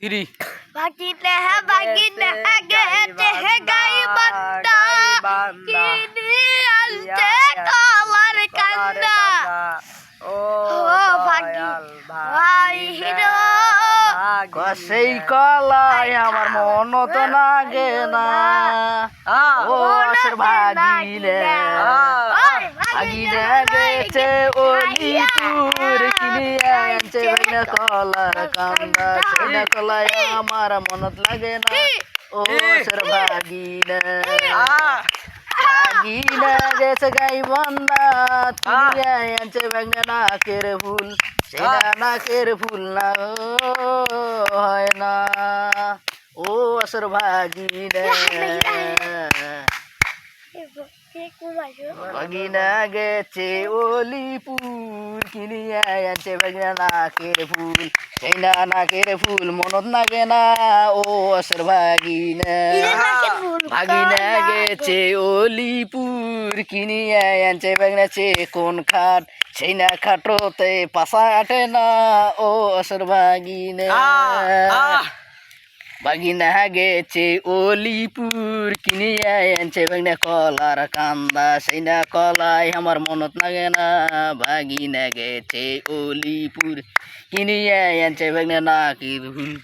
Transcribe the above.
Three বাকিতে হ্যাঁ বাকিতে গেছে হে গাই বান্দা। কিনি আনছে কলার কান্দা। ও ও ভাগি ভাই হিরো সেই কলাই আমার মন তো লাগে না। ও ভাগিলে ভাগিলে গেছে কিনে বেগনা কলার কান্দা সেনা কলাই আমার মনত লাগে না। ও আসর ভাগিলে ভাগিলে গেছে গাই বন্দা কিনে আনছে বেগনা নাকের ফুল। সেনা নাকের ফুল না হয় না। ও আসর ভাগিলে বাগিনা গেছে অলিপুর কিনিয়া আনছে বাগিনা নাকের ফুল। সেই না নাকের ফুল মনত নাগে না ও আসর ভাগিনা। ভাগিনা গেছে অলিপুর কিনিয়া আনছে বাগিনা চে কোন খাট? সেই না খাটোতে পাশা আটে না ও আসর ভাগিনা। বাগিনা গেছে অলিপুর কিনিয়া আনছে বাগিনা কলার কান্দা। সেই না কলাই আমার মনত লাগে না। বাগিনা গেছে অলিপুর কিনিয়া আনছে বাগিনা নাকির ফুল